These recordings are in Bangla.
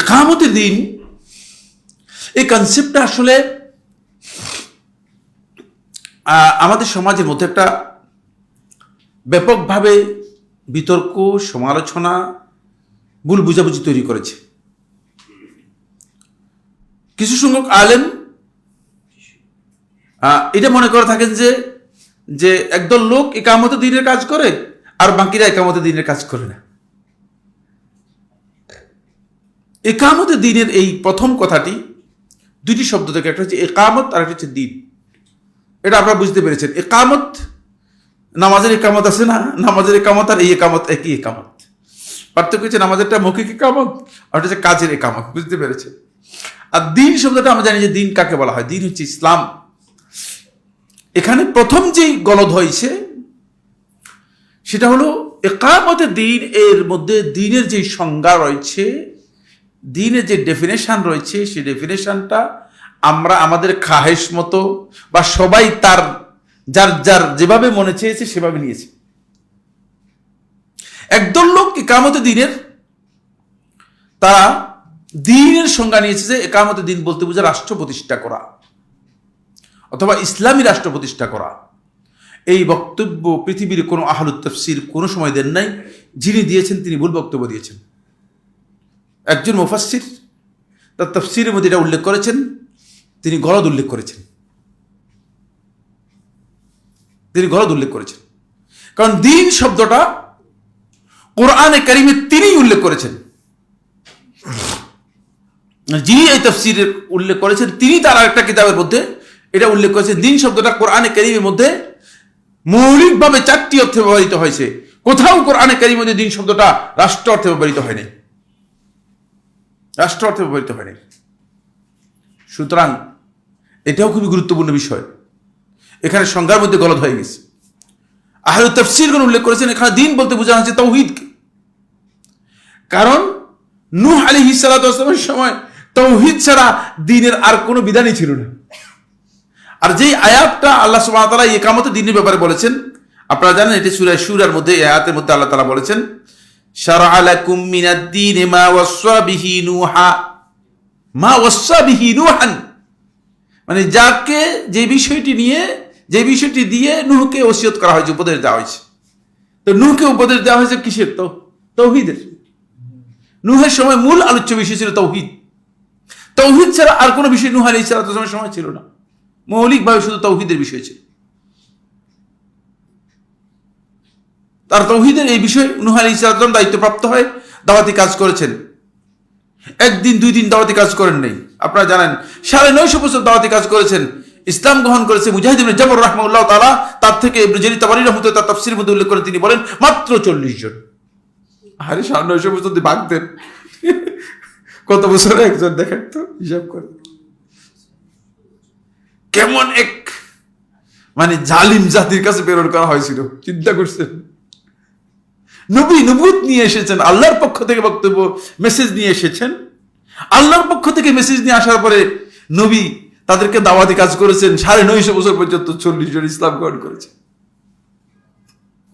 একামতের দিন, এই কনসেপ্টটা আসলে আমাদের সমাজের মধ্যে একটা ব্যাপকভাবে বিতর্ক, সমালোচনা, ভুল বুঝাবুঝি তৈরি করেছে। কিছু সংখ্যক আলেম এটা মনে করে থাকেন যে যে একদল লোক একামত দিনের কাজ করে, আর বাকিরা একামত দিনের কাজ করে না। একামতে দিনের এই প্রথম কথাটি দুটি শব্দ থেকে, একটা হচ্ছে একামত আর একটা হচ্ছে দিন। এটা আপনারা বুঝতে পেরেছেন। একামত, নামাজের একামত আছে না? নামাজের একামত আর এই একামত একই একামত। পার্থক্য হচ্ছে নামাজেরটা মৌখিক একামত, আর হচ্ছে কাজের একামত। বুঝতে পেরেছেন? আর দিন শব্দটা আমরা জানি যে দিন কাকে বলা হয়? দিন হচ্ছে ইসলাম। এখানে প্রথম যেই গলদ হয়েছে সেটা হলো একামতে দিন, এর মধ্যে দিনের যে সংজ্ঞা রয়েছে দিনের যে ডেফিনেশন রয়েছে সেই ডেফিনেশনটা আমরা আমাদের খাহেশ মতো বা সবাই তার, যার যার যেভাবে মনে চেয়েছে সেভাবে নিয়েছে। একদল লোক একামতে দিনের, তারা দিনের সংজ্ঞা নিয়েছে যে একামতে দিন বলতে বোঝা রাষ্ট্র প্রতিষ্ঠা করা অথবা ইসলামী রাষ্ট্র প্রতিষ্ঠা করা। এই বক্তব্য পৃথিবীর কোনো আহলুত তফসির কোনো সময় দেন নাই। যিনি দিয়েছেন তিনি ভুল বক্তব্য দিয়েছেন। একজন মুফাসির তার তফসিরের মধ্যে এটা উল্লেখ করেছেন, তিনি গলদ উল্লেখ করেছেন। তিনি গলদ উল্লেখ করেছেন। কারণ দিন শব্দটা কোরআনে কারিমে তিনিই উল্লেখ করেছেন। যিনি এই তফসিরের উল্লেখ করেছেন, তিনি তার আরেকটা কিতাবের মধ্যে এটা উল্লেখ করেছেন। দিন শব্দটা কোরআনে কারিমের মধ্যে মৌলিকভাবে চারটি অর্থে ব্যবহৃত হয়েছে। কোথাও কোরআনে কারিমের মধ্যে দিন শব্দটা রাষ্ট্র অর্থে ব্যবহৃত হয়নি। রাষ্ট্র অর্থে ব্যবহৃত হয়নি। সুতরাং এটাও খুবই গুরুত্বপূর্ণ বিষয়। এখানে সংজ্ঞার মধ্যে গলত হয়ে গেছে। আহলে তফসিরগণ উল্লেখ করেছেন, এখানে দিন বলতে বোঝানো হচ্ছে তৌহিদকে কারণ নূহ আলী হিসালামের সময় তৌহিদ ছাড়া দিনের আর কোনো বিধানই ছিল না। আর যেই আয়াতটা আল্লাহ তাআলা একামতে দিনের ব্যাপারে বলেছেন, আপনারা জানেন এটি সূরা সূরার মধ্যে আয়াতের মধ্যে আল্লাহ তালা বলেছেন মা মানে যাকে যে বিষয়টি নিয়ে, যে বিষয়টি দিয়ে নুহকে ওসিয়ত করা হয়েছে, উপদেশ দেওয়া হয়েছে। তো নুহকে উপদেশ দেওয়া হয়েছে কিসের? তো তৌহিদের। নুহের সময় মূল আলোচ্য বিষয় ছিল তৌহিদ। তৌহিদ ছাড়া আর কোনো বিষয় নূহ আলাইহিস সালামের সময় ছিল না। মৌলিকভাবে শুধু তৌহিদের বিষয় ছিল। তার তৌহিদের এই বিষয়ে নুহ আলী ইসলাম দায়িত্বপ্রাপ্ত হয়ে দাওয়াতি কাজ করেছেন। একদিন, দুই দিন দাওয়াতি কাজ করেন নাই। আপনারা জানেন, সাড়ে নয়শো বছর দাওয়াতি কাজ করেছেন। ইসলাম গ্রহণ করেছে মুজাহিদ ইবনে জাবর রাহমাউল্লাহ তাআলা। তার থেকে জারির তাবারি রহমতুল্লাহ তার তাফসীরের মধ্যে উল্লেখ করে তিনি বলেন, মাত্র চল্লিশ জন। আরে, সাড়ে নয়শো বছর যদি ভাগতেন কত বছরে একজন দেখেন তো, হিসাব করে। কেমন এক মানে জালিম জাতির কাছে প্রেরণ করা হয়েছিল। চিন্তা করছেন। নবী নবুত নিয়ে এসেছেন আল্লাহর পক্ষ থেকে বক্তব্য মেসেজ নিয়ে এসেছেন আল্লাহর পক্ষ থেকে মেসেজ নিয়ে আসার পরে নবী তাদেরকে দাওয়াতি কাজ করেছেন সাড়ে নয়শো বছর পর্যন্ত চল্লিশ জন ইসলাম গ্রহণ করেছে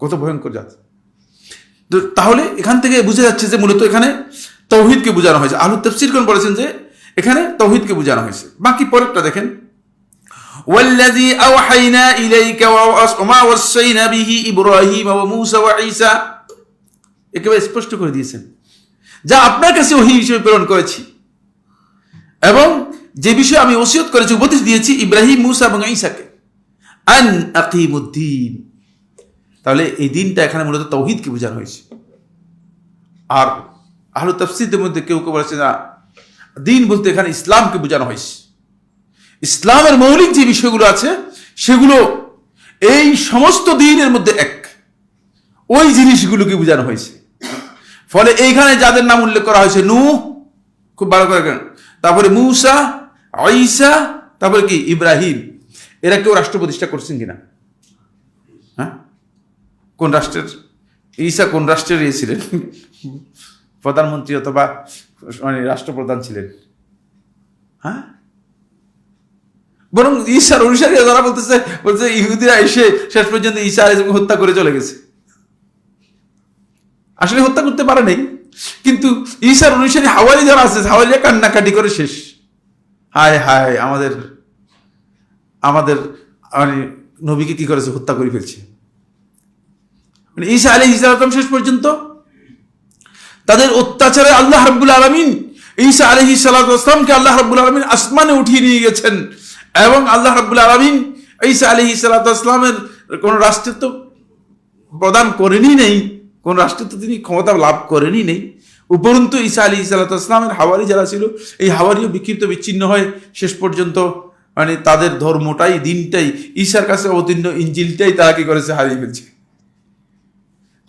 কত ভয়ঙ্কর জাত তো তাহলে এখান থেকে বুঝে যাচ্ছে যে মূলত এখানে তৌহিদকে বোঝানো হয়েছে আলু তফসিরগণ বলেছেন যে এখানে তৌহিদকে বোঝানো হয়েছে বাকি পরেরটা দেখেন والذي أوحينا إليك وما وصينا به إبراهيم وموسى وعيسى একেবারে স্পষ্ট করে দিয়েছেন। যা আপনার কাছে ওহি হিসেবে প্রেরণ করেছি। এবং যে বিষয়ে আমি ওসিয়ত করেছি, উপদেশ দিয়েছি, ইব্রাহিম, মুসা এবং ঈসাকে। আন আকিমুদ্দিন। তাহলে এই দিনটা এখানে মূলত তৌহিদকে বোঝানো হয়েছে। আর আহলু তফসিদের মধ্যে কেউ কেউ বলেছে, না, দিন বলতে এখানে ইসলামকে বোঝানো হয়েছে। ইসলামের মৌলিক যে বিষয়গুলো আছে, সেগুলো এই সমস্ত দিনের মধ্যে এক। ওই জিনিসগুলোকে বোঝানো হয়েছে। ফলে এইখানে যাদের নাম উল্লেখ করা হয়েছে নু খুব ভালো করে কেন তারপরে মুসা আইসা তারপরে কি? ইব্রাহিম। এরা কেউ রাষ্ট্র প্রতিষ্ঠা করছেন কিনা? হ্যাঁ? কোন রাষ্ট্রের? ঈসা কোন রাষ্ট্রের ইয়ে ছিলেন? প্রধানমন্ত্রী অথবা মানে রাষ্ট্রপ্রধান ছিলেন। হ্যাঁ? বরং ঈশার অনুসারী যারা বলতেছে বলছে ইহুদিরা এসে শেষ পর্যন্ত ঈশা হত্যা করে চলে গেছে। আসলে হত্যা করতে পারে নাই। কিন্তু ঈশার অনুসারী হাওয়ালি যারা আছে হাওয়ালিয়া কান্নাকাটি করে শেষ। হায় হায়, আমাদের আমাদের মানে নবীকে কি করেছে? হত্যা করে ফেলছে। মানে ঈসা আলী ইসলাম শেষ পর্যন্ত তাদের অত্যাচারে আল্লাহ রাব্বুল আলমিন ঈসা আলহি সালাতামকে আল্লাহ রাব্বুল আলমিন আসমানে উঠিয়ে নিয়ে গেছেন এবং আল্লাহ রাব্বুল আলমিন ঈসা আলহি সালাতামের কোন রাষ্ট্রত্ব প্রদান করেনি নেই। কোন তো তিনি ক্ষমতা লাভ করেনি নেই। উপরন্তু ঈসা আলী সালাতামের হাওয়ারি যারা ছিল, এই হাওয়ারিও বিক্ষিপ্ত বিচ্ছিন্ন হয়ে শেষ পর্যন্ত মানে তাদের ধর্মটাই, দিনটাই, ঈশার কাছে অবতীর্ণ ইঞ্জিলটাই তারা কি করেছে? হারিয়ে ফেলছে।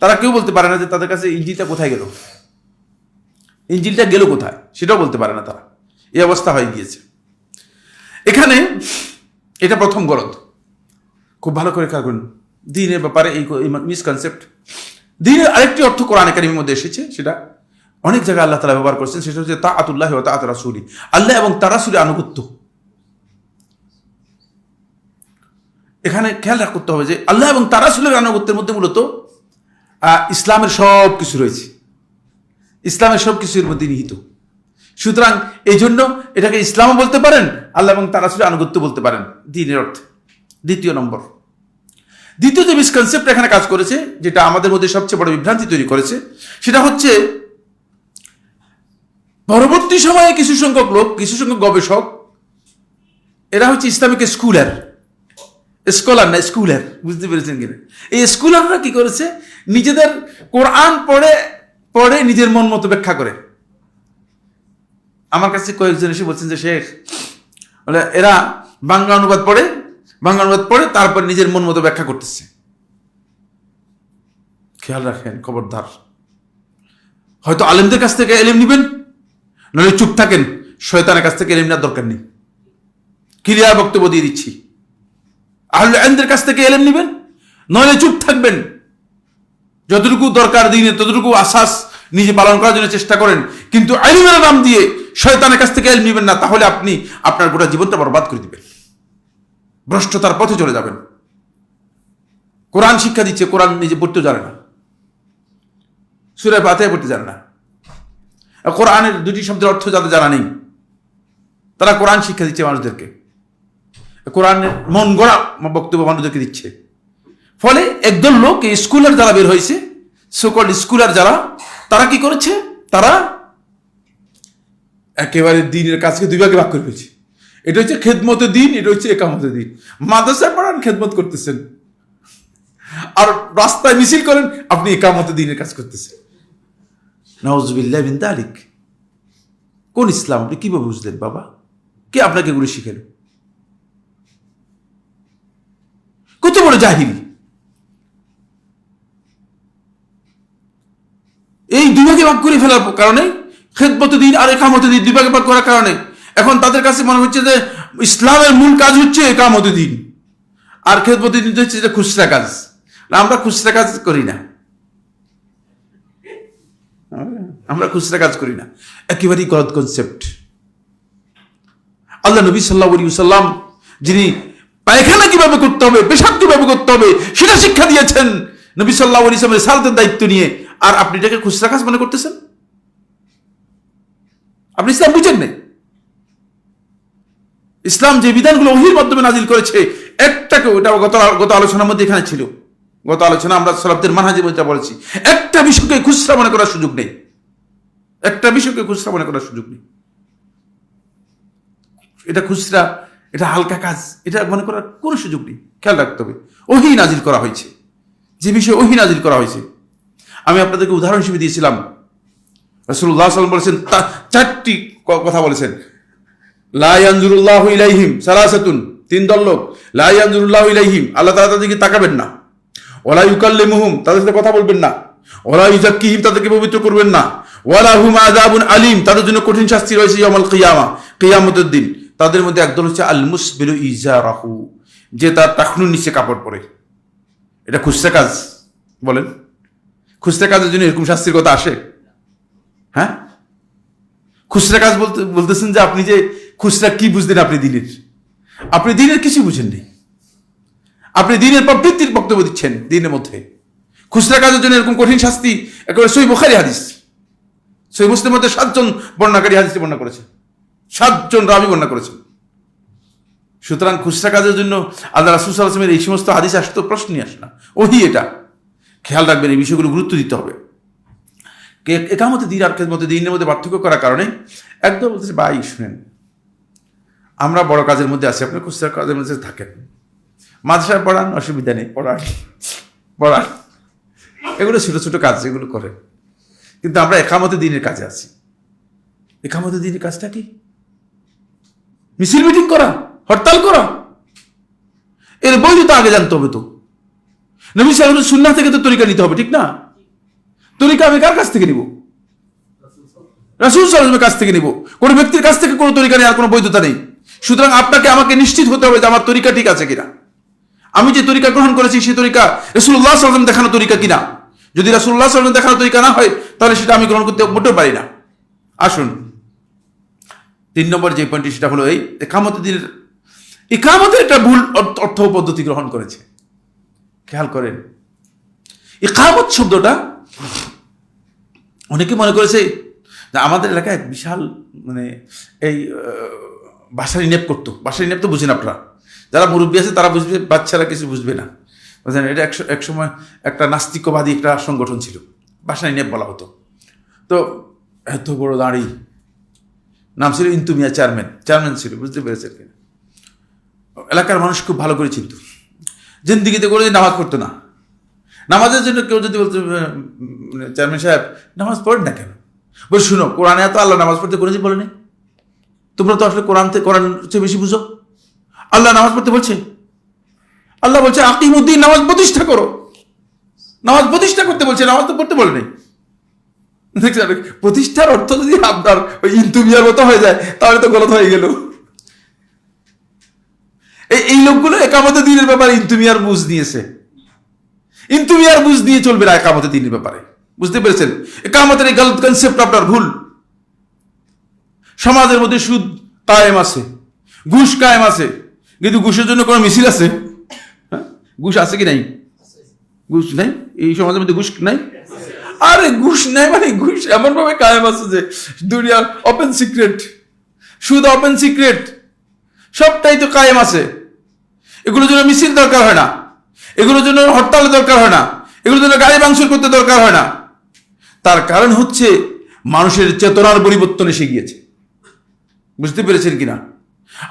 তারা কেউ বলতে পারে না যে তাদের কাছে ইঞ্জিলটা কোথায় গেল? ইঞ্জিলটা গেল কোথায়? সেটাও বলতে পারে না তারা। এই অবস্থা হয়ে গিয়েছে। এখানে এটা প্রথম গরদ খুব ভালো করে খেয়াল করুন দিনের ব্যাপারে এই মিসকনসেপ্ট দিনের আরেকটি অর্থ কোরআন একাডেমির মধ্যে এসেছে, সেটা অনেক জায়গায় আল্লাহ তালা ব্যবহার করছেন, সেটা হচ্ছে তা আতুল্লাহ তা সুরি আল্লাহ এবং তারা সুরি আনুগত্য। এখানে খেয়াল রাখ করতে হবে যে আল্লাহ এবং তারা সুলের আনুগত্যের মধ্যে মূলত ইসলামের সব কিছু রয়েছে। ইসলামের সব কিছুর মধ্যে নিহিত। সুতরাং এই জন্য এটাকে ইসলামও বলতে পারেন, আল্লাহ এবং তারা শুধু আনুগত্য বলতে পারেন, দিনের অর্থে। দ্বিতীয় নম্বর। দ্বিতীয় যে মিসকনসেপ্ট এখানে কাজ করেছে, যেটা আমাদের মধ্যে সবচেয়ে বড় বিভ্রান্তি তৈরি করেছে, সেটা হচ্ছে পরবর্তী সময়ে কিছু সংখ্যক লোক, কিছু সংখ্যক গবেষক, এরা হচ্ছে ইসলামিক স্কুলার, স্কলার না, স্কুলার, বুঝতে পেরেছেন কিনা? এই স্কুলাররা কি করেছে? নিজেদের কোরআন পড়ে পড়ে নিজের মন মতো ব্যাখ্যা করে। আমার কাছে কয়েকজন এসে বলছেন যে, শেখ, বলে, এরা বাংলা অনুবাদ পড়ে বাংলা অনুবাদ পড়ে তারপর নিজের মন মতো ব্যাখ্যা করতেছে। খেয়াল রাখেন, খবরদার। হয়তো আলেমদের কাছ থেকে এলিম নিবেন, নইলে চুপ থাকেন, শয়তানের কাছ থেকে এলিম নেওয়ার দরকার নেই। ক্লিয়ার বক্তব্য দিয়ে দিচ্ছি। আহলে আইনদের কাছ থেকে এলেম নিবেন, নইলে চুপ থাকবেন। যতটুকু দরকার দিনে, ততটুকু আশ্বাস নিজে পালন করার জন্য চেষ্টা করেন। কিন্তু আইনের নাম দিয়ে শয়তানের কাছ থেকে এলম নিবেন না, তাহলে আপনি আপনার গোটা জীবনটা বরবাদ করে দিবেন। ভ্রষ্টতার পথে চলে যাবেন। কোরআন শিক্ষা দিচ্ছে, কোরআন নিজে পড়তেও জানে না। সুরে পাতে পড়তে জানে না। কোরআনের দুটি শব্দের অর্থ যাদের জানা নেই, তারা কোরআন শিক্ষা দিচ্ছে মানুষদেরকে। কোরআনের মন গড়া বক্তব্য মানুষদেরকে দিচ্ছে। ফলে একদল লোক স্কুলার যারা বের হয়েছে সকল স্কুলার যারা, তারা কি করেছে? তারা একেবারে দিনের কাজকে দুই ভাগে ভাগ করে ফেলছে। এটা হচ্ছে খেদমতে দিন, এটা হচ্ছে একামতে দিন। মাদ্রাসায় পড়ান খেদমত করতেছেন। আর রাস্তায় মিছিল করেন, আপনি একামতে দিনের কাজ করতেছেন। নওয়াজবিল্লাহ বিন তালিক কোন ইসলাম? আপনি কীভাবে বুঝলেন, বাবা? কে আপনাকে এগুলো শিখেন কত বড় জাহিল। এই দুভাগে ভাগ করে ফেলার কারণে খেদমত দিন আর একামত দিন দুই ভাগে ভাগ করার কারণে এখন তাদের কাছে মনে হচ্ছে যে ইসলামের মূল কাজ হচ্ছে একামত দিন। আর খেদমত দিন হচ্ছে যে খুচরা কাজ। আমরা খুচরা কাজ করি না। আমরা খুচরা কাজ করি না। একেবারেই গলত কনসেপ্ট আল্লাহ নবী সাল্লাহ সাল্লাম যিনি পায়খানা কীভাবে করতে হবে, পেশাব কীভাবে করতে হবে, সেটা শিক্ষা দিয়েছেন। নবী সাল্লাহ ইসলামের সালতের দায়িত্ব নিয়ে। আর আপনি এটাকে খুচরা কাজ মনে করতেছেন? আপনি ইসলাম বুঝেন নাই? ইসলাম যে বিধানগুলো ওহির মাধ্যমে নাজিল করেছে, একটাকে ওটা গত গত আলোচনার মধ্যে এখানে ছিল। গত আলোচনা আমরা সলাবদের মানহাজি বলতে বলেছি। একটা বিষয়কে খুচরা মনে করার সুযোগ নেই। একটা বিষয়কে খুচরা মনে করার সুযোগ নেই। এটা খুচরা, এটা হালকা কাজ, এটা মনে করার কোনো সুযোগ নেই। খেয়াল রাখতে হবে। ওহি নাজিল করা হয়েছে। যে বিষয়ে ওহি নাজিল করা হয়েছে। আমি আপনাদেরকে উদাহরণ হিসেবে দিয়েছিলাম। রসুল্লাহ সাল্লাম বলেছেন চারটি কথা বলেছেন। লাইয়ানজুরুল্লাহ ইলাইহিম সালাসাতুন, তিন দল লোক। লাইয়ানজুরুল্লাহ ইলাইহিম, আল্লাহ তাআলা তাদেরকে তাকাবেন না। ওলা ইউকাল্লিমুহুম, তাদের সাথে কথা বলবেন না। ওলা ইউজাক্কিহিম, তাদেরকে পবিত্র করবেন না। ওয়ালা হুম আযাবুন আলিম, তাদের জন্য কঠিন শাস্তি রয়েছে ইয়াউমাল কিয়ামা, কিয়ামতের দিন। তাদের মধ্যে একদল হচ্ছে আল মুসবিলু ইজারাহু, যে তার টাকনুর নিচে কাপড় পরে। এটা খুচরা কাজ, বলেন। খুচরা কাজের জন্য এরকম শাস্তির কথা আসে? হ্যাঁ? খুচরা কাজ বলতে বলতেছেন যে আপনি যে খুচরা কি বুঝলেন আপনি দিনের? আপনি দিনের কিছু বুঝেননি। আপনি দিনের প্রবৃত্তির বক্তব্য দিচ্ছেন দিনের মধ্যে। খুচরা কাজের জন্য এরকম কঠিন শাস্তি একেবারে সই বোখারি হাদিস। সেই মুসলিম মধ্যে সাতজন বর্ণাকারী হাদিসটি বর্ণনা করেছে। সাতজন রাবি বর্ণনা করেছেন সুতরাং খুচরা কাজের জন্য আল্লাহ রাসুল সাল্লাহামের এই সমস্ত হাদিস আসতো প্রশ্নই আসে না। ওহি এটা। খেয়াল রাখবেন এই বিষয়গুলো গুরুত্ব দিতে হবে। একামতে দিন আর মধ্যে দিনের মধ্যে পার্থক্য করার কারণে একদম বলতেছে, ভাই, শুনেন আমরা বড় কাজের মধ্যে আছি, আপনি খুচরা কাজের মধ্যে থাকেন। মাদ্রাসায় পড়ান, অসুবিধা নেই, পড়ান পড়ান। এগুলো ছোট ছোটো কাজ, এগুলো করে কিন্তু আমরা একামতে দিনের কাজে আছি। একামতে দিনের কাজটা কি? মিছিল মিটিং করা, হরতাল করা। এর বৈধতা আগে জানতে হবে তো। নবী সাহেব সুন্না থেকে তো তরিকা নিতে হবে, ঠিক না? তরিকা আমি কার কাছ থেকে নিব? রাসুল সাল্লামের কাছ থেকে নিব। কোন ব্যক্তির কাছ থেকে কোনো তরিকা আর কোনো বৈধতা নেই। সুতরাং আপনাকে আমাকে নিশ্চিত হতে হবে যে আমার তরিকা ঠিক আছে কিনা। আমি যে তরিকা গ্রহণ করেছি সেই তরিকা রসুল্লাহ সাল্লাম দেখানো তরিকা কিনা? যদি রাসুল্লাহ সাল্লাম দেখানো তরিকা না হয়, তাহলে সেটা আমি গ্রহণ করতে মোটেও পারি না। আসুন। তিন নম্বর যে পয়েন্টটি সেটা হলো এই একামত দিনের ইকামতের একটা ভুল অর্থ- পদ্ধতি গ্রহণ করেছে। খেয়াল করেন। ইকামত শব্দটা অনেকে মনে করেছে আমাদের এলাকায় বিশাল মানে এই বাসার ইনেপ করতো। বাসার ইনেপ তো বুঝেন আপনারা। যারা মুরব্বী আছে, তারা বুঝবে, বাচ্চারা কিছু বুঝবে না। বুঝলেন? এটা একশো এক সময় একটা নাস্তিকবাদী একটা সংগঠন ছিল। বাসার ইনেপ বলা হতো। তো এত বড় দাঁড়ি। নাম ছিল ইন্তুমিয়া চেয়ারম্যান। চেয়ারম্যান ছিল, বুঝতে পেরেছেন কিনা? এলাকার মানুষ খুব ভালো করে চিনত। জিন্দিগিতে করে নামাজ পড়তো না। নামাজের জন্য কেউ যদি বলতো চেয়ারম্যান সাহেব, নামাজ পড়েন না কেন? বল, শুনো, কোরআনে এত আল্লাহ নামাজ পড়তে কোনোদিন বলেনি? তোমরা তো আসলে কোরআন কোরআন চেয়ে বেশি বুঝো। আল্লাহ নামাজ পড়তে বলছে। আল্লাহ বলছে আকিমুদ্দিন নামাজ প্রতিষ্ঠা করো। নামাজ প্রতিষ্ঠা করতে বলছে, নামাজ তো পড়তে বলেনি। দেখছেন প্রতিষ্ঠার অর্থ যদি আপনার ওই ইন্তুমিয়ার মতো হয়ে যায়, তাহলে তো গলত হয়ে গেল। এই লোকগুলো একামতে দিনের ব্যাপারে ইন্তুমিয়ার বুঝ দিয়েছে ইন্তুমিয়ার বুঝ দিয়ে চলবে না একামতে দিনের ব্যাপারে। বুঝতে পেরেছেন? একামতের এই গলত কনসেপ্ট আপনার ভুল। সমাজের মধ্যে সুদ কায়েম আছে, ঘুষ কায়েম আছে, কিন্তু ঘুষের জন্য কোনো মিছিল আছে? হ্যাঁ? ঘুষ আছে কি নাই? ঘুষ নাই? এই সমাজের মধ্যে ঘুষ নাই? আরে ঘুষ নাই মানে ঘুষ এমন ভাবে কায়েম আছে যে দুনিয়ার ওপেন সিক্রেট সুদ ওপেন সিক্রেট সবটাই তো কায়েম আছে। এগুলোর জন্য মিছিল দরকার হয় না। এগুলোর জন্য হরতালের দরকার হয় না। এগুলোর জন্য গাড়ি ভাঙচুর করতে দরকার হয় না। তার কারণ হচ্ছে মানুষের চেতনার পরিবর্তন এসে গিয়েছে। বুঝতে পেরেছেন কিনা?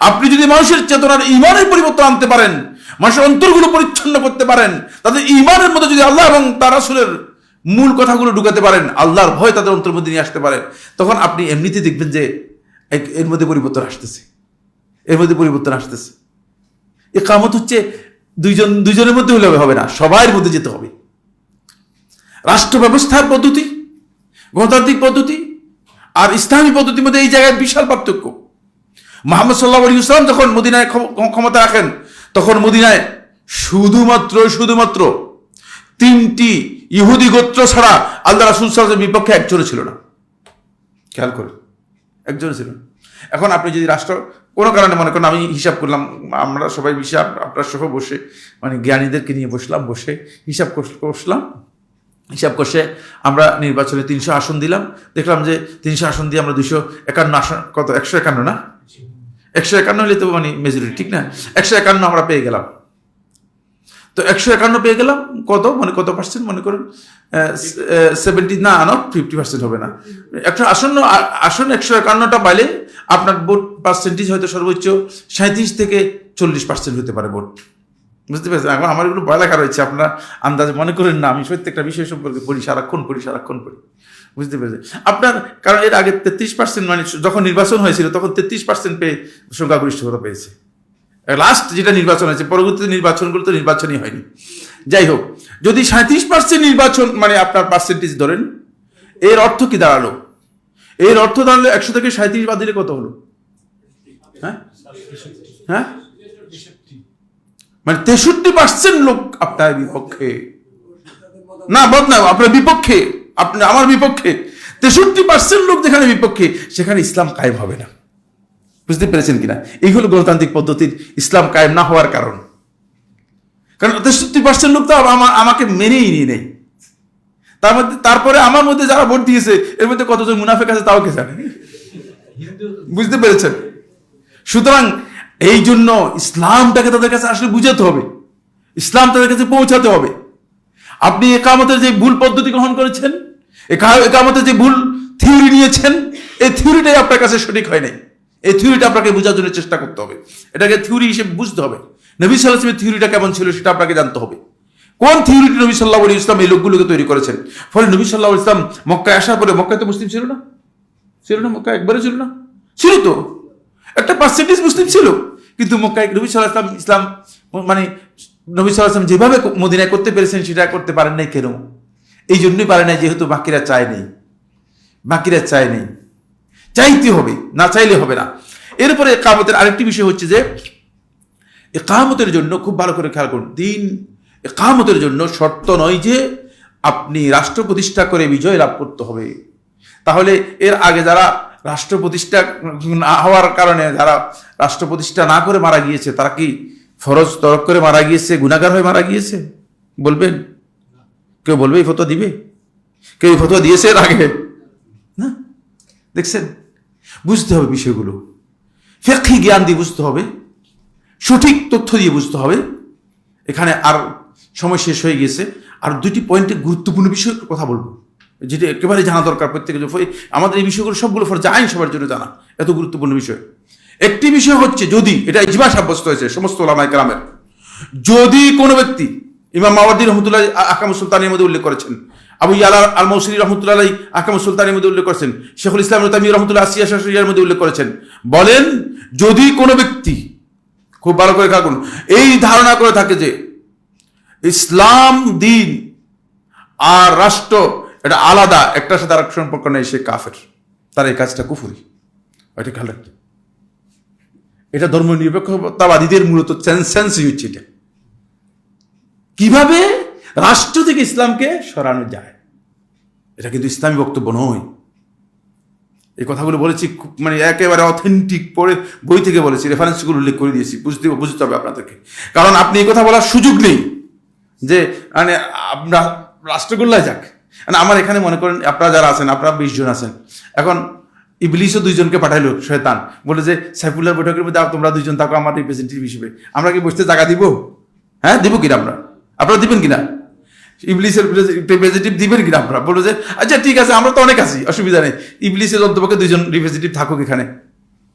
আপনি যদি মানুষের চেতনার ইমানের পরিবর্তন আনতে পারেন, মানুষের অন্তরগুলো পরিচ্ছন্ন করতে পারেন, তাদের ইমানের মধ্যে যদি আল্লাহ এবং তার আসলের মূল কথাগুলো ঢুকাতে পারেন, আল্লাহর ভয় তাদের অন্তর মধ্যে নিয়ে আসতে পারেন তখন আপনি এমনিতে দেখবেন যে এর মধ্যে পরিবর্তন আসতেছে। এর মধ্যে পরিবর্তন আসতেছে। এ কামত হচ্ছে দুইজন দুইজনের মধ্যে হলে হবে না সবার মধ্যে যেতে হবে। রাষ্ট্র ব্যবস্থার পদ্ধতি, গণতান্ত্রিক পদ্ধতি আর ইসলামী পদ্ধতির মধ্যে এই জায়গায় বিশাল পার্থক্য মোহাম্মদ সাল্লাহ আলী ইসলাম যখন মদিনায় ক্ষম- ক্ষমতা রাখেন, তখন মদিনায় শুধুমাত্র শুধুমাত্র তিনটি ইহুদি গোত্র ছাড়া আল্লাহ রাসুল সাল্লামের বিপক্ষে একজনও ছিল না খেয়াল করুন, একজনও ছিল না। এখন আপনি যদি রাষ্ট্র, কোনো কারণে মনে করেন আমি হিসাব করলাম, আমরা সবাই হিসাব আপনার সহ বসে মানে জ্ঞানীদেরকে নিয়ে বসলাম, বসে হিসাব কষ- কষলাম হিসাব কষে আমরা নির্বাচনে তিনশো আসন দিলাম। দেখলাম যে তিনশো আসন দিয়ে আমরা দুশো একান্ন আসন, কত? একশো একান্ন না? একশো একান্ন হলে তো মানে মেজরিটি ঠিক না? একশো একান্ন আমরা পেয়ে গেলাম। তো একশো একান্ন পেয়ে গেলাম, কত? মানে কত পার্সেন্ট মনে করুন সেভেন্টি না নট ফিফটি পার্সেন্ট হবে না। একশো আসন্ন আসন একশো একান্নটা পাইলে আপনার ভোট পার্সেন্টেজ হয়তো সর্বোচ্চ সাঁত্রিশ থেকে চল্লিশ পার্সেন্ট হতে পারে ভোট বুঝতে পেরেছেন? এখন আমার এগুলো ভয় লেখা রয়েছে, আপনার আন্দাজে মনে করেন না, আমি প্রত্যেকটা বিষয় সম্পর্কে পড়ি, সারাক্ষণ পড়ি সারাক্ষণ পড়ি। বুঝতে পেরেছেন? আপনার, কারণ এর আগে তেত্রিশ পার্সেন্ট মানে যখন নির্বাচন হয়েছিল, তখন তেত্রিশ পার্সেন্ট পেয়ে সংখ্যাগরিষ্ঠতা পেয়েছে। লাস্ট যেটা নির্বাচন হয়েছে পরবর্তী নির্বাচনগুলো তো নির্বাচনই হয়নি। যাই হোক, যদি সাঁত্রিশ পার্সেন্ট নির্বাচন মানে আপনার পার্সেন্টেজ ধরেন, এর অর্থ কি দাঁড়াল? এর অর্থ দাঁড়াল একশো থেকে সাঁত্রিশ বাদ দিলে কত হলো? হ্যাঁ? হ্যাঁ? মানে তেষট্টি পার্সেন্ট লোক আপনার বিপক্ষে। না বদনা আপনার বিপক্ষে, আপনি, আমার বিপক্ষে। তেষট্টি পার্সেন্ট লোক যেখানে বিপক্ষে, সেখানে ইসলাম কায়েম হবে না। বুঝতে পেরেছেন কিনা? এই হলো গণতান্ত্রিক পদ্ধতির ইসলাম কায়েম না হওয়ার কারণ। কারণ তেষট্টি পার্সেন্ট লোক তো আমা- আমাকে মেনেই নিয়ে নেই তার মধ্যে, তারপরে আমার মধ্যে যারা ভোট দিয়েছে, এর মধ্যে কতজন মুনাফেক আছে তাও কে জানে? বুঝতে পেরেছেন? সুতরাং এই জন্য ইসলামটাকে তাদের কাছে আসলে বুঝাতে হবে। ইসলাম তাদের কাছে পৌঁছাতে হবে। আপনি একামতের যে ভুল পদ্ধতি গ্রহণ করেছেন, একা- একামতের যে ভুল থিওরি নিয়েছেন, এই থিওরিটাই আপনার কাছে সঠিক হয় নাই। এই থিওরিটা আপনাকে বোঝার জন্য চেষ্টা করতে হবে। এটাকে থিওরি হিসেবে বুঝতে হবে। নবী সাল্লামের থিওরিটা কেমন ছিল সেটা আপনাকে জানতে হবে। কোন থিওরিটি নবী সাল্লাহ ইসলাম এই লোকগুলোকে তৈরি করেছেন? ফলে নবী সাল্লাহ ইসলাম মক্কায় আসার পরে মক্কায় তো মুসলিম ছিল না। ছিল না মক্কা একবারে ছিল না। ছিল তো। একটা পার্সেন্টেজ মুসলিম ছিল। কিন্তু মক্কায় নবী সাল্লাহ ইসলাম মানে নবী সাল্লাহ ইসলাম যেভাবে মদিনায় করতে পেরেছেন, সেটা করতে পারেন নাই কেন? এই জন্যই পারে নাই, যেহেতু বাকিরা চায় নেই। বাকিরা চায় নেই। চাইতে হবে, না চাইলে হবে না। এরপরে কামতের আরেকটি বিষয় হচ্ছে যে, একামতের জন্য খুব ভালো করে খেয়াল করুন দিন একামতের জন্য শর্ত নয় যে আপনি রাষ্ট্র প্রতিষ্ঠা করে বিজয় লাভ করতে হবে। তাহলে এর আগে যারা রাষ্ট্র প্রতিষ্ঠা না হওয়ার কারণে যারা রাষ্ট্র প্রতিষ্ঠা না করে মারা গিয়েছে, তারা কি ফরজ তরক করে মারা গিয়েছে গুণাগার হয়ে মারা গিয়েছে? বলবেন? কেউ বলবে, এই ফটো দিবে? কেউ এই ফটো দিয়েছে আগে? না? দেখছেন? বুঝতে হবে বিষয়গুলো। ফেকি জ্ঞান দিয়ে বুঝতে হবে, সঠিক তথ্য দিয়ে বুঝতে হবে। এখানে আর সময় শেষ হয়ে গেছে আর দুটি পয়েন্টে গুরুত্বপূর্ণ বিষয়ের কথা বলব। যেটি একেবারে জানা দরকার প্রত্যেকের জন্য। আমাদের এই বিষয়গুলো সবগুলো ফরজ, আইন সবার জন্য জানা এত গুরুত্বপূর্ণ বিষয় একটি বিষয় হচ্ছে যদি, এটা ইজমা সাব্যস্ত হয়েছে সমস্ত ওলামাই কালামের যদি কোনো ব্যক্তি ইমাম মাওয়াদ্দিন রহমতুল্লাহ আকাম সুলতানের মধ্যে উল্লেখ করেছেন, আবু ইয়ালা আল মৌসুরি রহমতুল্লাহ আকাম সুলতানের মধ্যে উল্লেখ করেছেন, শেখুল ইসলাম রতামি রহমতুল্লাহ আসিয়া শাসিয়ার মধ্যে উল্লেখ করেছেন, বলেন যদি কোনো ব্যক্তি, খুব ভালো করে কাকুন এই ধারণা করে থাকে যে ইসলাম দিন আর রাষ্ট্র এটা আলাদা, একটার সাথে আরেকটা সম্পর্ক নেই, সে কাফের। তার এই কাজটা কুফুরি। এটা খেয়াল রাখতে। এটা ধর্ম নিরপেক্ষতাবাদীদের মূলত সেন্সই হচ্ছে এটা কীভাবে রাষ্ট্র থেকে ইসলামকে সরানো যায়? এটা কিন্তু ইসলামী বক্তব্য নয়। এই কথাগুলো বলেছি মানে একেবারে অথেন্টিক পড়ে বই থেকে বলেছি রেফারেন্সগুলো উল্লেখ করে দিয়েছি, বুঝতে বুঝতে হবে আপনাদেরকে। কারণ আপনি এই কথা বলার সুযোগ নেই যে মানে আমরা রাষ্ট্রগোল্লায় যাক। আমার এখানে মনে করেন আপনারা যারা আছেন, আপনারা বিশ জন আছেন। এখন ইবলিশও দুইজনকে পাঠাইলো, শয়তান। বলে যে সাইফুল্লাহ বৈঠকের মধ্যে তোমরা দুইজন থাকো আমার রিপ্রেজেন্টেটিভ হিসেবে। আমরা কি বসতে জায়গা দিব? হ্যাঁ দিব কিনা আমরা? আপনারা দিবেন কিনা? ইবলিসের রিপ্রেজেন্টেটিভ দিবেন কিনা আপনারা? বলো যে আচ্ছা ঠিক আছে, আমরা তো অনেক আছি, অসুবিধা নেই। ইবলিসের অন্তপক্ষে দুইজন রিপ্রেজেন্টেটিভ থাকুক এখানে।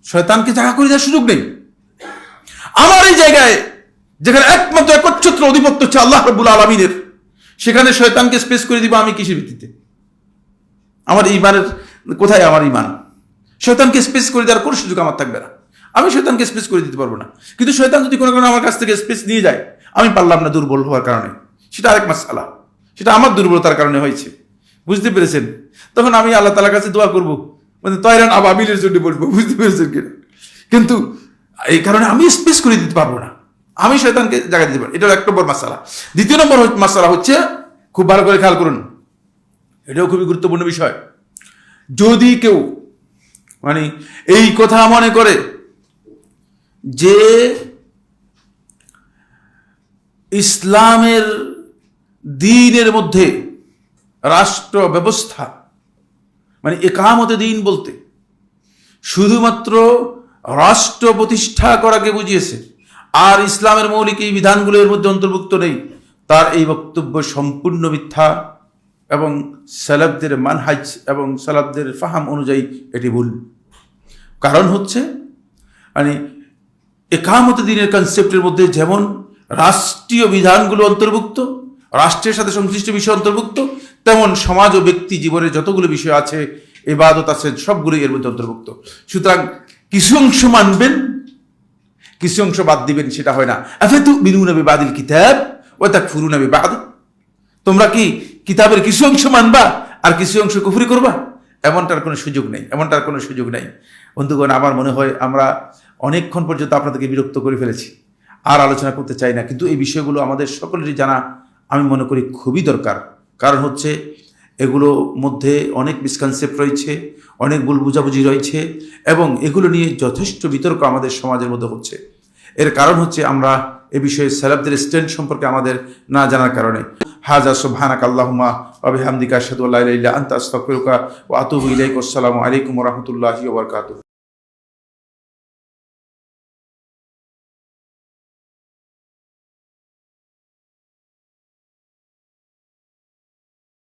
শয়তানকে জায়গা করে দেওয়ার সুযোগ নেই। আমার এই জায়গায়, যেখানে একমাত্র একচ্ছত্র অধিপত্য হচ্ছে আল্লাহ রবুল আলমিনের। সেখানে শয়তানকে স্পেস করে দিব আমি কিসের ভিত্তিতে? আমার ইমানের কোথায় আমার ইমান শয়তানকে স্পেস করে দেওয়ার কোনো সুযোগ আমার থাকবে না। আমি শয়তানকে স্পেস করে দিতে পারব না। কিন্তু শয়তান যদি কোনো কারণে আমার কাছ থেকে স্পেস নিয়ে যায়, আমি পারলাম না দুর্বল হওয়ার কারণে। সেটা আরেক মাস মাসালা সেটা আমার দুর্বলতার কারণে হয়েছে। বুঝতে পেরেছেন? তখন আমি আল্লাহ তালার কাছে দোয়া করব। মানে তয়রান আবাবিলের জন্য বলব, বুঝতে পেরেছেন কিনা? কিন্তু এই কারণে আমি স্পেস করে দিতে পারব না। আমি শয়তানকে জায়গা দিতে পারি। এটা এক নম্বর মাসালা। দ্বিতীয় নম্বর মাসালা হচ্ছে খুব ভালো করে খেয়াল করুন। এটাও খুবই গুরুত্বপূর্ণ বিষয়। যদি কেউ মানে এই কথা মনে করে যে ইসলামের দিনের মধ্যে রাষ্ট্র ব্যবস্থা মানে একামতে দিন বলতে, শুধুমাত্র রাষ্ট্র প্রতিষ্ঠা করাকে বুঝিয়েছে আর ইসলামের মৌলিক এই বিধানগুলো এর মধ্যে অন্তর্ভুক্ত নেই। তার এই বক্তব্য সম্পূর্ণ মিথ্যা এবং সালাবদের মানহাজ এবং সালাবদের ফাহাম অনুযায়ী এটি ভুল। কারণ হচ্ছে মানে একামত দিনের কনসেপ্টের মধ্যে যেমন রাষ্ট্রীয় বিধানগুলো অন্তর্ভুক্ত, রাষ্ট্রের সাথে সংশ্লিষ্ট বিষয় অন্তর্ভুক্ত, তেমন সমাজ ও ব্যক্তি জীবনের যতগুলো বিষয় আছে এবাদত আছে, সবগুলোই এর মধ্যে অন্তর্ভুক্ত। সুতরাং কিছু অংশ মানবেন কিছু অংশ বাদ দিবেন, সেটা হয় না। আফেতু বিনু নবী বাদিল কিতাব ও তাক ফুরু নবী বাদ তোমরা কি কিতাবের কিছু অংশ মানবা আর কিছু অংশ কুফুরি করবা? এমনটার কোনো সুযোগ নেই, এমনটার কোনো সুযোগ নেই। বন্ধুগণ, আমার মনে হয় আমরা অনেকক্ষণ পর্যন্ত আপনাদেরকে বিরক্ত করে ফেলেছি। আর আলোচনা করতে চাই না, কিন্তু এই বিষয়গুলো আমাদের সকলেরই জানা, আমি মনে করি খুবই দরকার। কারণ হচ্ছে এগুলো মধ্যে অনেক মিসকনসেপ্ট রয়েছে, অনেক ভুল বুঝাবুঝি রয়েছে এবং এগুলো নিয়ে যথেষ্ট বিতর্ক আমাদের সমাজের মধ্যে হচ্ছে। এর কারণ হচ্ছে আমরা এ বিষয়ে সালাবদের স্ট্যান্ড সম্পর্কে আমাদের না জানার কারণে। হাজা সোহানাক আল্লাহমা ওয়া বিহামদিকা আশহাদু আন্তা আনতা আস্তাগফিরুকা ইলাইক। আসসালামু আলাইকুম রহমতুল্লাহ